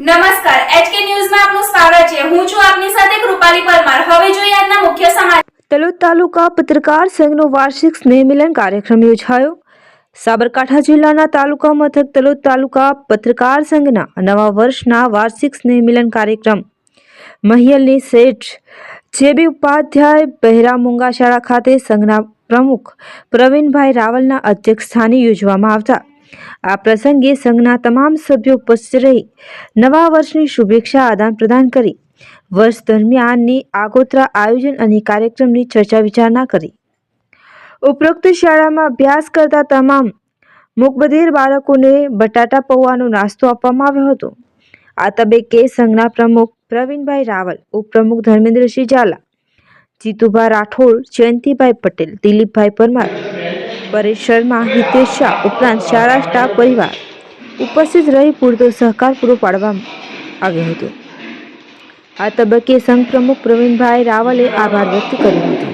નમસ્કાર એચકે ન્યૂઝમાં આપનું સ્વાગત છે. હું છું આપની સાથે કૃપાલી પરમાર. હવે જોઈએ આજના મુખ્ય સમાચાર. તલોદ તાલુકા પત્રકાર સંઘનો વાર્ષિક સ્નેહ મિલન કાર્યક્રમ યોજાયો. સાબરકાંઠા જિલ્લાના તાલુકા મથક તલોદ તાલુકા પત્રકાર સંઘના નવા વર્ષના વાર્ષિક સ્નેહ મિલન કાર્યક્રમ. મહિયલની શેઠ જેબી ઉપાધ્યાય બહેરા મુંગા શાળા ખાતે સંઘના પ્રમુખ પ્રવીણભાઈ રાવલના અધ્યક્ષસ્થાને યોજવામાં આવતા આ પ્રસંગે સંઘના તમામ સભ્યો ઉપસ્થિત રહી નવા વર્ષની શુભેચ્છા આદાન પ્રદાન કરી. વર્ષ દરમિયાનની આગોતરા આયોજન અને કાર્યક્રમની ચર્ચા વિચારણા કરી. ઉપરોક્ત શાળામાં અભ્યાસ કરતા તમામ મુકબધિર બાળકોને બટાટા પૌવાનો નાસ્તો આપવામાં આવ્યો હતો. આ તબક્કે સંઘના પ્રમુખ પ્રવીણભાઈ રાવલ, ઉપપ્રમુખ ધર્મેન્દ્રસિંહ ઝાલા જીતુભાઈ રાઠોડ, જયંતિભાઈ પટેલ, દિલીપભાઈ પરમાર પરેશ શર્મા હિતેશ શાહ ઉપરાંત શાળા સ્ટાફ પરિવાર ઉપસ્થિત રહી પૂરતો સહકાર પૂરો પાડવામાં આવ્યો હતો. આ તબક્કે સંઘ પ્રમુખ પ્રવીણભાઈ રાવલે આભાર વ્યક્ત કર્યો હતો.